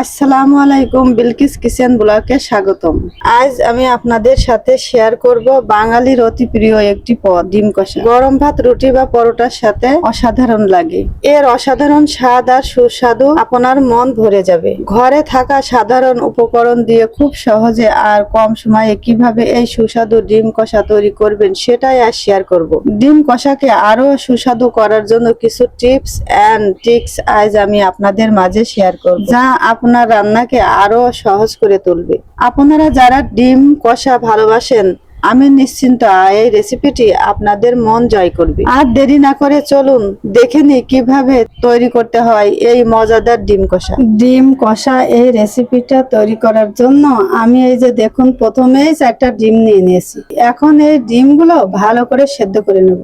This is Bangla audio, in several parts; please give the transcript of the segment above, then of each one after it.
আসসালামু আলাইকুম, বিলকিস কিচেন ব্লগে স্বাগতম। আজ আমি আপনাদের সাথে শেয়ার করব বাঙালির অতি প্রিয় একটি পদ, ডিম কষা। গরম ভাত, রুটি বা পরোটার সাথে অসাধারণ লাগে। এর অসাধারণ স্বাদ আর সুস্বাদু আপনার মন ভরে যাবে। ঘরে থাকা সাধারণ উপকরণ দিয়ে খুব সহজে আর কম সময়ে কীভাবে এই সুস্বাদু ডিম কষা তৈরি করবেন সেটাই আজ শেয়ার করব। ডিম কষাকে আরও সুস্বাদু করার জন্য কিছু টিপস অ্যান্ড ট্রিক্স আজ আমি আপনাদের মাঝে শেয়ার করব। যা আপনার রান্নাকে আরও সহজ করে তুলবে। আপনারা যারা ডিম কষা ভালোবাসেন, আমি নিশ্চিন্ত এই রেসিপিটি আপনাদের মন জয় করবে। আর দেরি না করে চলুন, দেখে নি কীভাবে তৈরি করতে হয় এই মজাদার ডিম কষা। ডিম কষা এই রেসিপিটা তৈরি করার জন্য আমি এই যে দেখুন, প্রথমেই চারটা ডিম নিয়ে নিয়েছি। এখন এই ডিমগুলো ভালো করে সেদ্ধ করে নেব।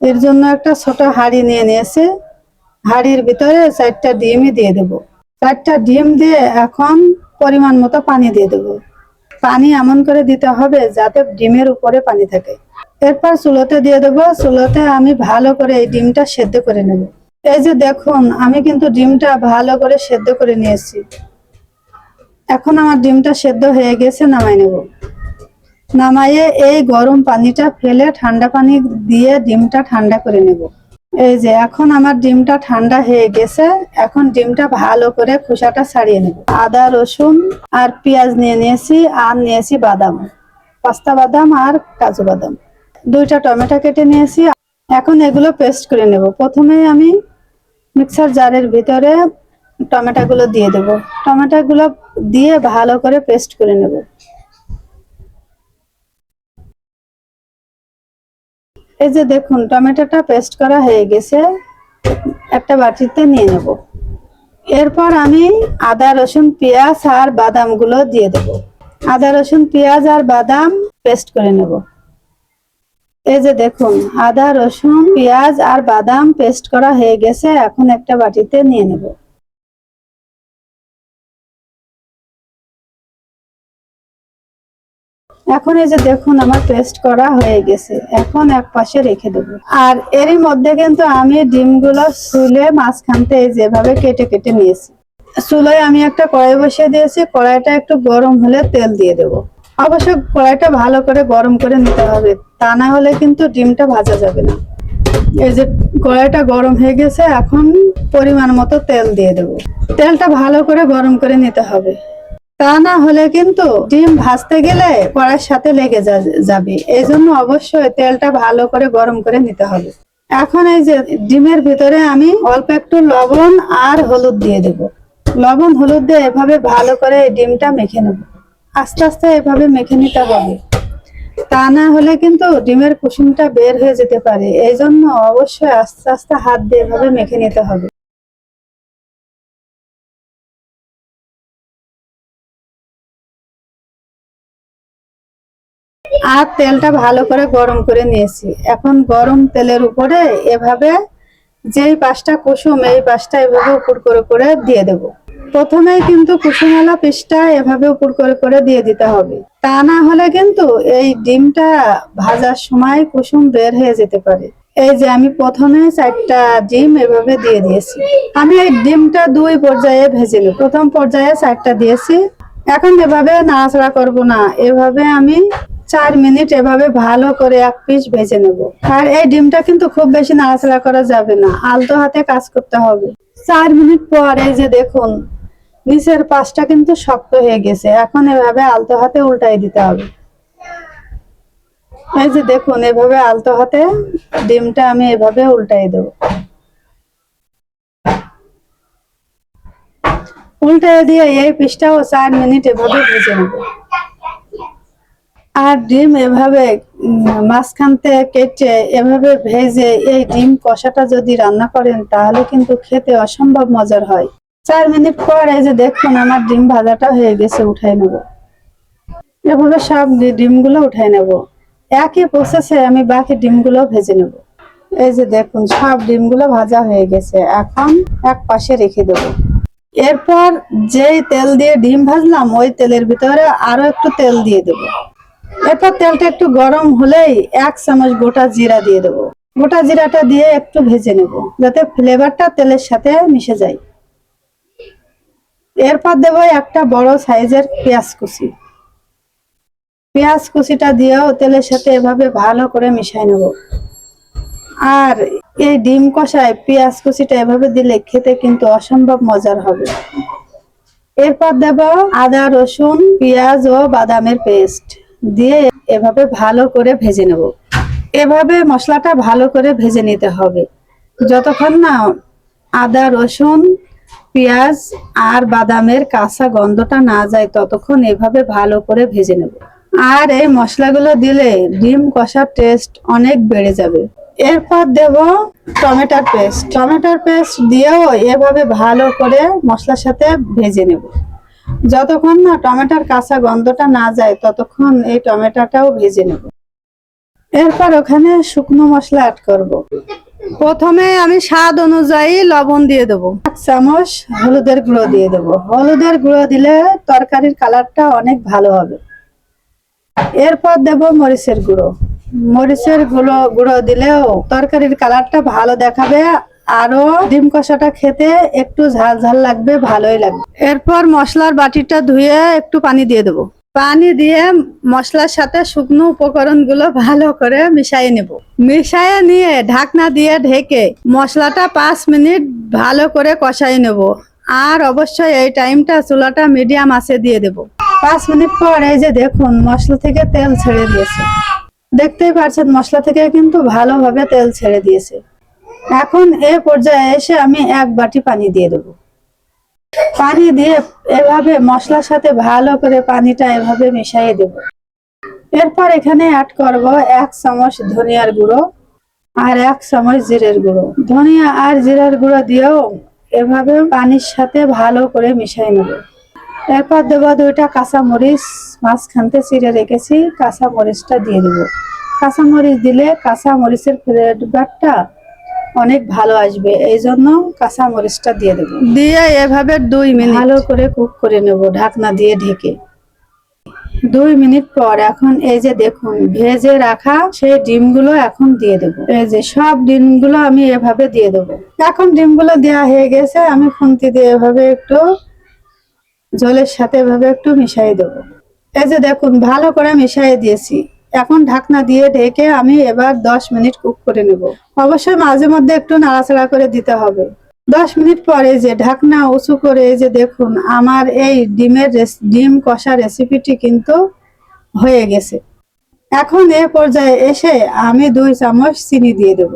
এর জন্য একটা ছোট হাঁড়ি নিয়ে নিয়েছে। হাঁড়ির ভিতরে চারটা ডিমই দিয়ে দেব। চারটা ডিম দিয়ে এখন পরিমাণ মতো পানি দিয়ে দেব। পানি এমন করে দিতে হবে যাতে ডিমের উপরে পানি থাকে। এরপর চুলোতে দিয়ে দেবো। চুলোতে আমি ভালো করে এই ডিমটা সেদ্ধ করে নেব। এই যে দেখুন, আমি কিন্তু ডিমটা ভালো করে সেদ্ধ করে নিয়েছি। এখন আমার ডিমটা সেদ্ধ হয়ে গেছে, নামাই নেব। নামাইয়ে এই গরম পানিটা ফেলে ঠান্ডা পানি দিয়ে ডিমটা ঠান্ডা করে নেব। এই যে, এখন আমার ডিমটা ঠান্ডা হয়ে গেছে। এখন ডিমটা ভালো করে খোসাটা ছাড়িয়ে নেব। আদা, রসুন আর পেঁয়াজ নিয়ে নিয়েছি, আর নিয়েছি বাদাম। পাস্তা বাদাম আর কাজু বাদাম। দুইটা টমেটো কেটে নিয়েছি। এখন এগুলো পেস্ট করে নেব। প্রথমে আমি মিক্সার জারের ভিতরে টমেটোগুলো দিয়ে দেব। টমেটোগুলো দিয়ে ভালো করে পেস্ট করে নেব। এই যে দেখুন, টমেটোটা পেস্ট করা হয়ে গেছে। একটা বাটিতে নিয়ে নেব। এরপর আমি আদা, রসুন, পেঁয়াজ আর বাদামগুলো দিয়ে দেব। আদা, রসুন, পেঁয়াজ আর বাদাম পেস্ট করে নেব। এই যে দেখুন, আদা, রসুন, পেঁয়াজ আর বাদাম পেস্ট করা হয়ে গেছে। এখন একটা বাটিতে নিয়ে নেব। এখন এই যে দেখুন, আমার পেস্ট করা হয়ে গেছে। এখন এক পাশে রেখে দেবো। আর এরই মধ্যে কিন্তু আমি ডিমগুলো চুলে মাঝখানতে এই যেভাবে কেটে কেটে নিয়েছি। চুলোয় আমি একটা কড়াই বসিয়ে দিয়েছি। কড়াইটা একটু গরম হলে তেল দিয়ে দেব। অবশ্য কড়াইটা ভালো করে গরম করে নিতে হবে। তা না হলে কিন্তু ডিমটা ভাজা যাবে না। এই যে কড়াইটা গরম হয়ে গেছে, এখন পরিমাণ মতো তেল দিয়ে দেব। তেলটা ভালো করে গরম করে নিতে হবে। তা না হলে কিন্তু ডিম ভাজতে গেলে কড়ার সাথে লেগে যাবে। এই জন্য অবশ্যই তেলটা ভালো করে গরম করে নিতে হবে। এখন এই যে ডিমের ভিতরে আমি অল্প একটু লবণ আর হলুদ দিয়ে দেব। লবণ হলুদ দিয়ে এভাবে ভালো করে ডিমটা মেখে নেব। আস্তে আস্তে এভাবে মেখে নিতে হবে। তা না হলে কিন্তু ডিমের কুসুমটা বের হয়ে যেতে পারে। এই জন্য অবশ্যই আস্তে আস্তে হাত দিয়ে এভাবে মেখে নিতে হবে। আর তেলটা ভালো করে গরম করে নিয়েছি। এখন গরম তেলের উপরে এভাবে যেই পাঁচটা কুসুম, এই পাঁচটা এভাবে উপর করে করে দিয়ে দেব। প্রথমেই কিন্তু কুসুমওয়ালা পিসটা এভাবে উপর করে করে দিয়ে দিতে হবে। তা না হলে কিন্তু এই ডিমটা ভাজার সময় কুসুম বের হয়ে যেতে পারে। এই যে আমি প্রথমে চারটা ডিম এভাবে দিয়ে দিয়েছি। আমি এই ডিমটা দুই পর্যায়ে ভেজে নেব। প্রথম পর্যায়ে চারটা দিয়েছি। এখন এভাবে নাড়াচাড়া করব না। এভাবে আমি চার মিনিট এভাবে ভালো করে এক পিস ভেজে নেব। আর এই ডিমটা কিন্তু খুব বেশি নাড়াচাড়া করা যাবে না, আলতো হাতে কাজ করতে হবে। চার মিনিট পর এই যে দেখুন, নিচের পাশটা কিন্তু শক্ত হয়ে গেছে। এখন এভাবে আলতো হাতে উল্টাই দিতে হবে। এই যে দেখুন, এভাবে আলতো হাতে ডিমটা আমি এভাবে উল্টাই দেবো। উল্টাই দিয়ে এই পিসটাও চার মিনিট এভাবে ভেজে নেব। আর ডিম এভাবে উম, মাঝখান থেকে কেটে এভাবে ভেজে এই ডিম কষাটা যদি রান্না করেন তাহলে কিন্তু খেতে অসম্ভব মজার হয়। চার মিনিট পর এই যে দেখুন আমার ডিম ভাজাটা হয়ে গেছে উঠাই নেব। এভাবে সব ডিমগুলো উঠাই নেব। একই প্রসেসে আমি বাকি ডিমগুলো ভেজে নেব। এই যে দেখুন সব ডিমগুলো ভাজা হয়ে গেছে। এখন এক পাশে রেখে দেবো। এরপর যেই তেল দিয়ে ডিম ভাজলাম ওই তেলের ভিতরে আরও একটু তেল দিয়ে দেব। এরপর তেলটা একটু গরম হলেই এক চামচ গোটা জিরা দিয়ে দেবো। গোটা জিরাটা দিয়ে একটু ভেজে নেব, যাতে ফ্লেভারটা তেলের সাথে মিশে যায়। এরপর দেবো একটা বড় সাইজের পেঁয়াজ কুচি। পেঁয়াজ কুচিটা দিয়েও তেলের সাথে এভাবে ভালো করে মিশাই নেব। আর এই ডিম কষায় পেঁয়াজ কুচিটা এভাবে দিলে খেতে কিন্তু অসম্ভব মজার হবে। এরপর দেব আদা, রসুন, পেঁয়াজ ও বাদামের পেস্ট। দিয়ে এভাবে ভালো করে ভেজে নেব। এভাবে মশলাটা ভালো করে ভেজে নিতে হবে। যতক্ষণ না আদা, রসুন, পেঁয়াজ আর বাদামের কাঁচা গন্ধটা না যায়, ততক্ষণ এভাবে ভালো করে ভেজে নেব। আর এই মশলাগুলো দিলে ডিম কষার টেস্ট অনেক বেড়ে যাবে। এরপর দেব টমেটোর পেস্ট টমেটোর পেস্ট দিয়েও এভাবে ভালো করে মশলার সাথে ভেজে নেব। যতক্ষণ না টমেটোর কাঁচা গন্ধটা না যায়, ততক্ষণ এই টমেটোটাও ভেজে নেব। এরপর ওখানে শুকনো মশলা অ্যাড করব। প্রথমে আমি স্বাদ অনুযায়ী লবণ দিয়ে দেবো। এক চামচ হলুদের গুঁড়ো দিয়ে দেবো। হলুদের গুঁড়ো দিলে তরকারির কালারটা অনেক ভালো হবে। এরপর দেব মরিচের গুঁড়ো। মরিচের গুঁড়ো গুঁড়ো দিলেও তরকারির কালারটা ভালো দেখাবে। আরও ডিম কষাটা খেতে একটু ঝাল ঝাল লাগবে, ভালোই লাগবে। এরপর মশলার বাটিটা ধুয়ে একটু পানি দিয়ে দেবো। পানি দিয়ে মশলার সাথে শুকনো উপকরণগুলো ভালো করে মিশিয়ে নেব। মিশিয়ে নিয়ে ঢাকনা দিয়ে ঢেকে মশলাটা পাঁচ মিনিট ভালো করে কষাই নেব। আর অবশ্যই এই টাইমটা চুলাটা মিডিয়াম আছে দিয়ে দেব। পাঁচ মিনিট পর এই যে দেখুন, মশলা থেকে তেল ছেড়ে দিয়েছে। দেখতেই পারছেন, মশলা থেকে কিন্তু ভালোভাবে তেল ছেড়ে দিয়েছে। এখন এ পর্যায়ে এসে আমি এক বাটি পানি দিয়ে দেবো। পানি দিয়ে এভাবে মশলার সাথে ভালো করে পানিটা এভাবে মিশিয়ে দেব। এরপর এখানে অ্যাড করব এক চামচ ধনিয়ার গুঁড়ো আর এক চামচ জিরের গুঁড়ো। ধনিয়া আর জিরার গুঁড়ো দিয়েও এভাবে পানির সাথে ভালো করে মিশিয়ে নেব। এরপর দেব দুইটা কাঁচা মরিচ মাঝখানতে চিড়ে রেখেছি কাঁচা মরিচটা দিয়ে দেবো। কাঁচা মরিচ দিলে কাঁচা মরিচের ফ্লেভারটা অনেক ভালো আসবে এই জন্য কাঁচা মরিচটা দিয়ে দেবো। দিয়ে এভাবে দুই মিনিট। ভালো করে কুক করে নেব ঢাকনা দিয়ে ঢেকে। দুই মিনিট পর এখন এই যে দেখুন ভেজে রাখা সেই ডিমগুলো এখন দিয়ে দেবো। এই যে সব ডিমগুলো আমি এভাবে দিয়ে দেবো। এখন ডিমগুলো দেওয়া হয়ে গেছে আমি খুন্তি দিয়ে এভাবে একটু জলের সাথে এভাবে একটু মিশিয়ে দেবো। এই যে দেখুন ভালো করে মিশিয়ে দিয়েছি। এখন ঢাকনা দিয়ে ঢেকে আমি এবার দশ মিনিট কুক করে নেব। অবশ্যই মাঝে মধ্যে একটু নাড়াচাড়া করে দিতে হবে। দশ মিনিট পরে যে ঢাকনা উঁচু করে যে দেখুন, আমার এই ডিমের ডিম কষা রেসিপিটি কিন্তু হয়ে গেছে। এখন এ পর্যায়ে এসে আমি দুই চামচ চিনি দিয়ে দেব।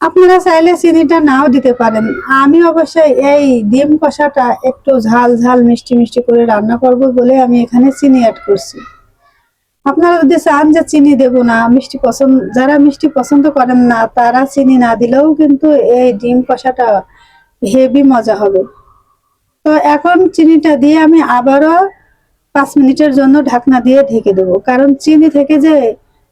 আপনারা চাইলে চিনিটা নাও দিতে পারেন। আমি অবশ্যই এই ডিম কষাটা একটু ঝাল ঝাল মিষ্টি মিষ্টি করে রান্না করব বলে আমি এখানে চিনি অ্যাড করছি। আপনারা যদি চান যে চিনি দেব না, মিষ্টি পছন্দ, যারা মিষ্টি পছন্দ করেন না, তারা চিনি না দিলেও কিন্তু এই ডিম কষাটা হেভি মজা হবে। তো এখন চিনিটা দিয়ে আমি আবারও পাঁচ মিনিটের জন্য ঢাকনা দিয়ে ঢেকে দেবো। কারণ চিনি থেকে যে,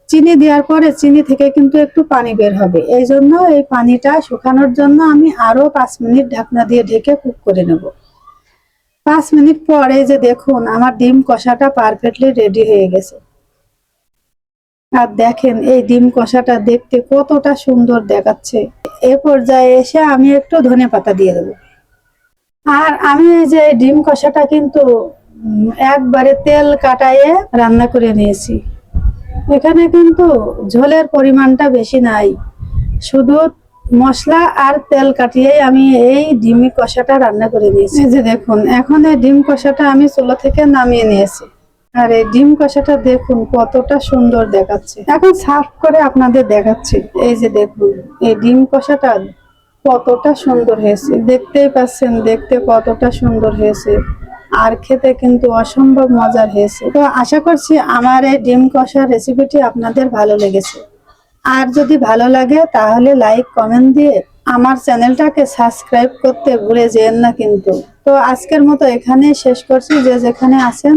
চিনি দেওয়ার পরে চিনি থেকে কিন্তু একটু পানি বের হবে। এই জন্য এই পানিটা শুকানোর জন্য আমি আরও পাঁচ মিনিট ঢাকনা দিয়ে ঢেকে কুক করে নেব। পাঁচ মিনিট পরে যে দেখুন, আমার ডিম কষাটা পারফেক্টলি রেডি হয়ে গেছে। আর দেখেন এই ডিম কষাটা দেখতে কতটা সুন্দর দেখাচ্ছে। এ পর্যায়ে এসে আমি একটু ধনে পাতা দিয়ে দেবো। আর আমি যে ডিম কষাটা কিন্তু একবারে তেল কাটায়ে রান্না করে নিয়েছি। এখানে কিন্তু ঝোলের পরিমাণটা বেশি নাই। শুধু মশলা আর তেল কাটিয়ে আমি এই ডিম কষাটা রান্না করে নিয়েছি। যে দেখুন, এখন এই ডিম কষাটা আমি চুলো থেকে নামিয়ে নিয়েছি। আর এই ডিম কষাটা দেখুন কতটা সুন্দর দেখাচ্ছে। এখন সার্ভ করে আপনাদের দেখাচ্ছি। এই যে দেখুন, এই ডিম কষাটা কতটা সুন্দর হয়েছে। দেখতেই পাচ্ছেন, দেখতে কতটা সুন্দর হয়েছে। আর খেতে কিন্তু অসম্ভব মজার হয়েছে। তো আশা করছি আমার এই ডিম কষা রেসিপিটি আপনাদের ভালো লেগেছে। আর যদি ভালো লাগে তাহলে লাইক কমেন্ট দিয়ে আমার চ্যানেলটাকে সাবস্ক্রাইব করতে ভুলে যেন না কিন্তু। তো আজকের মতো এখানে শেষ করছি। যে যেখানে আছেন